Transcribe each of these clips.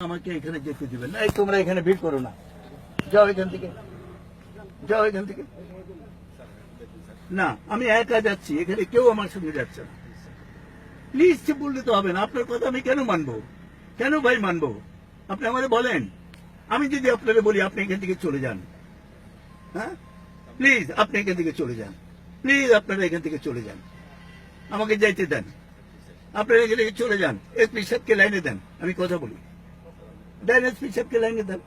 আমাকে এখানে যেতে দিবেন না। এই তোমরা এখানে ভিড় করো না। যাও এখান থেকে। যাও এখান থেকে। না, আমি একা যাচ্ছি। এখানে কেউ আমার সঙ্গে যাচ্ছে না। প্লিজ বললে তো হবে না। আপনার কথা আমি কেন মানবো? কেন ভাই মানবো? আপনি আমাদের বলেন। আমি যদি আপনারা বলি, আপনি এখান থেকে চলে যান। হ্যাঁ? প্লিজ আপনি এখান থেকে চলে যান। প্লিজ আপনারা এখান থেকে চলে যান। আমাকে যাইতে দেন। আপনারা এখান থেকে চলে যান। এসপি সাহেবকে লাইনে দেন। আমি কথা বলি। দেন এসপি সাহেবকে লাইনে দেন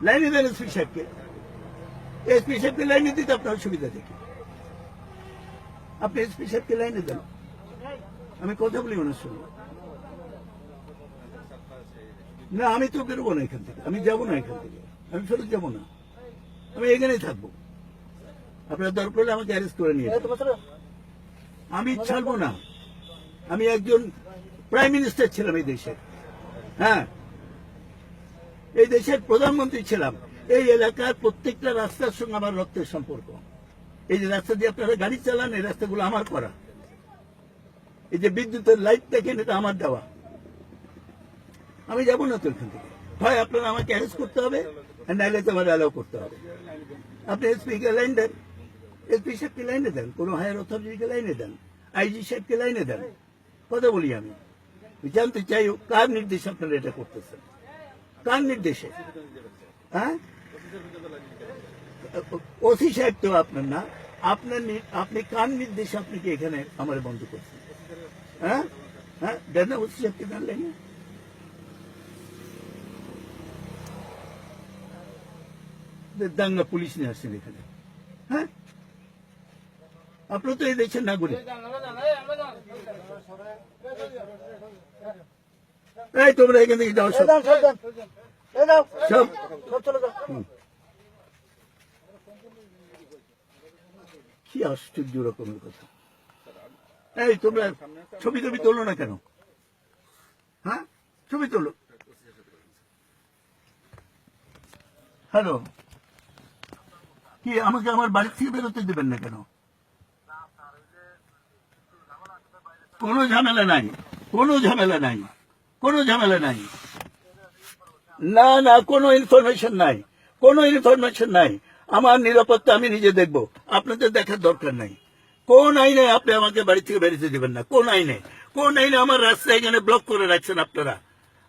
লাইনে দেন এসপি সাহেবকে এসপি সাহেবকে লাইনে দিতে আপনার সুবিধা দেখি আপনি এসপি সাহেবকে লাইনে দেন আমি কথা বলি ওনার সঙ্গে না আমি তো বেরোবো না এখান থেকে আমি যাব না এখান থেকে আমি ফেরত যাব না আমি এখানেই থাকব আপনার দরকার হলে আমাকে অ্যারেস্ট করে নিয়ে। আমি ছাড়বো না আমি একজন প্রাইম মিনিস্টার ছিলাম এই দেশের হ্যাঁ এই দেশের প্রধানমন্ত্রী ছিলাম। এই এলাকার প্রত্যেকটা রাস্তার সঙ্গে আমার রক্তের সম্পর্ক। এই যে রাস্তা দিয়ে আপনারা গাড়ি চালান, এই রাস্তাগুলো আমার করা। এই যে বিদ্যুতের লাইট দেখেন, এটা আমার দেওয়া। আমি যাব না তো এখান থেকে। হয় আপনারা আমাকে অ্যারেস্ট করতে হবে নাইলে তো আমার অ্যালাউ করতে হবে। আপনি এসপি কে লাইন দেন। এসপি সাহেবকে লাইনে দেন। কোনো হায়ার অথরিটিকে লাইনে দেন। আইজি সাহেবকে লাইনে দেন। কথা বলি আমি। জানতে চাই কার নির্দেশে আপনারা এটা করতেছেন। কার নির্দেশে। হ্যাঁ? ওসি সাহেব তো আপনার না। আপনার আপনি কার নির্দেশে আপনি কি এখানে আমার বন্ধ করছেন? হ্যাঁ? হ্যাঁ? দেন ওসি সাহেবকে দেন লাইনে। দাঙ্গা পুলিশ নিয়ে আসছেন এখানে। হ্যাঁ? আপনার তো এই দেশের নাগরিক। এই তোমরা এখান থেকে যাও সব। কি আশ্চর্য রকমের কথা। এই তোমরা ছবি টবি তোলো না কেন? হ্যাঁ? ছবি তোলো। হ্যালো। কি আমাকে আমার বাড়ি থেকে বেরোতে দেবেন না কেন? কোনো ঝামেলা নাই। কোনো ঝামেলা নাই। কোনো ঝামেলা নাই। না না, কোনো ইনফরমেশন নাই। কোনো ইনফরমেশন নাই। আমার নিরাপত্তা আমি নিজে দেখব। আপনাদের দেখার দরকার নাই। কোন আইনে আপনি আমাকে বাড়ি থেকে বেরোতে দেবেন না? কোন আইনে? কোন আইনে আমার রাস্তা এখানে ব্লক করে রাখছেন আপনারা?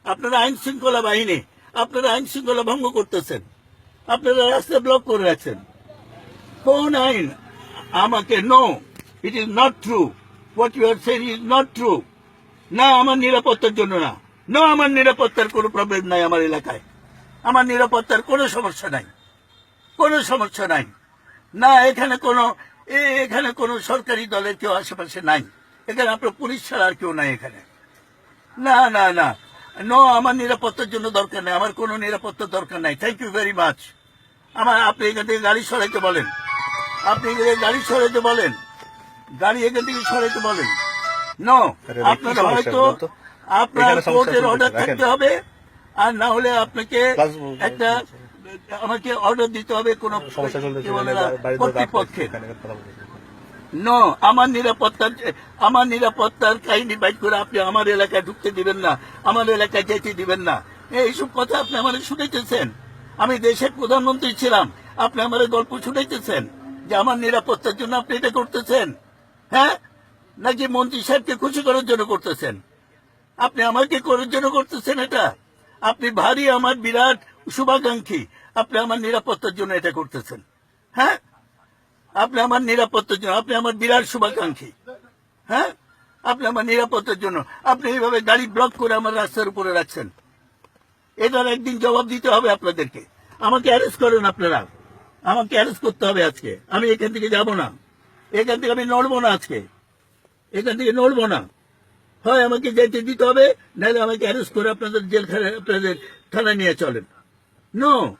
আপনারা আইন শৃঙ্খলা বাহিনী, আপনারা আইন শৃঙ্খলা ভঙ্গ করতেছেন। আপনারা রাস্তা ব্লক করে রাখছেন। কোন আইন? আমাকে no it is not true what you are saying is not true না, আমার নিরাপত্তার জন্য না। না, আমার নিরাপত্তার কোনো প্রবলেম নাই আমার এলাকায়। আমার নিরাপত্তার কোনো সমস্যা নাই। কোনো সমস্যা নাই। না, এখানে কোনো এখানে কোনো সরকারি দলের কেউ আশেপাশে নাই। এখানে আপনার পুলিশ ছাড়া আর কেউ নাই এখানে। না না না। নো, আমার নিরাপত্তার জন্য দরকার নেই। আমার কোনো নিরাপত্তার দরকার নাই। থ্যাংক ইউ ভেরি মাচ আমার, আপনি এখান থেকে গাড়ি সরাইতে বলেন। আপনি এখান থেকে গাড়ি সরাইতে বলেন। গাড়ি এখান থেকে সরাইতে বলেন। নো আরে ভাই, আপনার হয়তো আপনার কোর্টের অর্ডার থাকতে হবে আর না হলে আপনাকে একটা আমাকে অর্ডার দিতে হবে কোন না, কর্তৃপক্ষের। আমার নিরাপত্তার আমার নিরাপত্তার কাহিনী বাইট করে আপনি আমার এলাকায় ঢুকতে দিবেন না আমার এলাকায় যেতে দিবেন না। এইসব কথা আপনি আমার শুনেছেন আমি দেশের প্রধানমন্ত্রী ছিলাম আপনি আমার গল্প শুনেছেন যে আমার নিরাপত্তার জন্য আপনি এটা করতেছেন। হ্যাঁ? নাকি মন্ত্রী সাহেবকে খুশি করার জন্য করতেছেন? আপনি আমাকে করার জন্য করতেছেন এটা? আপনি ভারী, আমার বিরাট শুভাকাঙ্ক্ষী। আপনি আমার নিরাপত্তার জন্য এটা করতেছেন। হ্যাঁ? আপনি আমার নিরাপত্তার জন্য, আপনি আমার বিরাট শুভাকাঙ্ক্ষী। হ্যাঁ? আপনি আমার নিরাপত্তার জন্য, আপনি এইভাবে গাড়ি ব্লক করে আমার রাস্তার উপরে রাখছেন। এটার একদিন জবাব দিতে হবে আপনাদেরকে। আমাকে অ্যারেস্ট করেন আপনারা। আমাকে অ্যারেস্ট করতে হবে আজকে। আমি এখান থেকে যাব না। এখান থেকে আমি নড়বো না আজকে। এখান থেকে নড়বো না। হয় আমাকে যেতে দিতে হবে, নাহলে আমাকে অ্যারেস্ট করে আপনাদের জেলখানায় আপনাদের থানায় নিয়ে চলেন। নো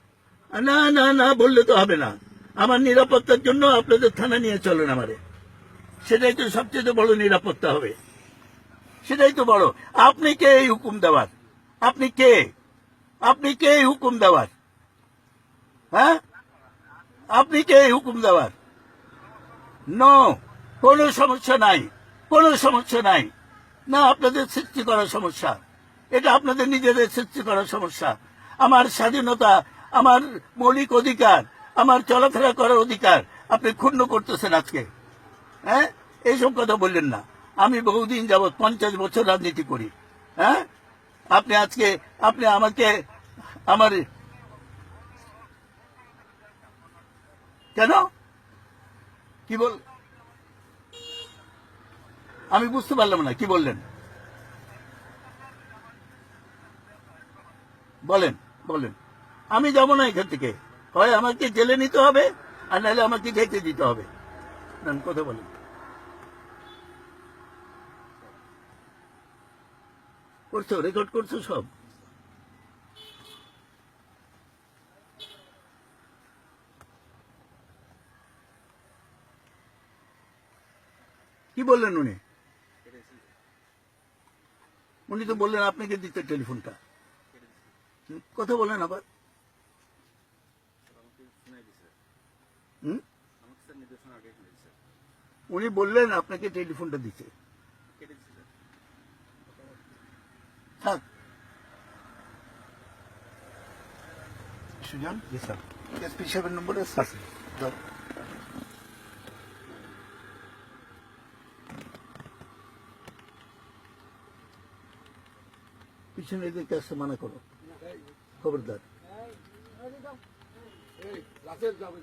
না না না বললে তো হবে না। আমার নিরাপত্তার জন্য আপনাদের থানা নিয়ে চলেন আমারে। সেটাই তো সবচেয়ে বড় নিরাপত্তা হবে। সেটাই তো বড়। আপনি কে এই হুকুম দেওয়ার আপনি কে? আপনি কে এই হুকুম দেওয়ার হ্যাঁ? আপনি কে এই হুকুম দেওয়ার ন কোনো সমস্যা নাই। কোনো সমস্যা নাই। না, আপনাদের সৃষ্টি করার সমস্যা। এটা আপনাদের নিজেদের সৃষ্টি করার সমস্যা। আমার স্বাধীনতা, আমার মৌলিক অধিকার, আমার চলাফেরা করার অধিকার আপনি ক্ষুণ্ণ করতেছেন আজকে। হ্যাঁ? এইসব কথা বললেন না। আমি বহুদিন যাবৎ পঞ্চাশ বছর রাজনীতি করি। হ্যাঁ? আপনি আজকে, আপনি আমাকে, আমার কেন? কি বল আমি বুঝতে পারলাম না, কি বললেন? বলেন বলেন। আমি যাব না এখান থেকে। হয় আমাকে জেলে নিতে হবে, আর নাহলে আমাকে যেতে দিতে হবে। কথা বলেন। করছ রেকর্ড করছ সব? কি বললেন উনি? উনি তো বললেন আপনাকে দিতে টেলিফোনটা? কথা বলেন আবার। হুম? উনি বললেন আপনাকে টেলিফোনটা দিতে? থাক। সুজন? জি স্যার এসপি সাহেবের নম্বর আছে? পিছনে এদিকে আসতে মানা করো খবরদার যাবে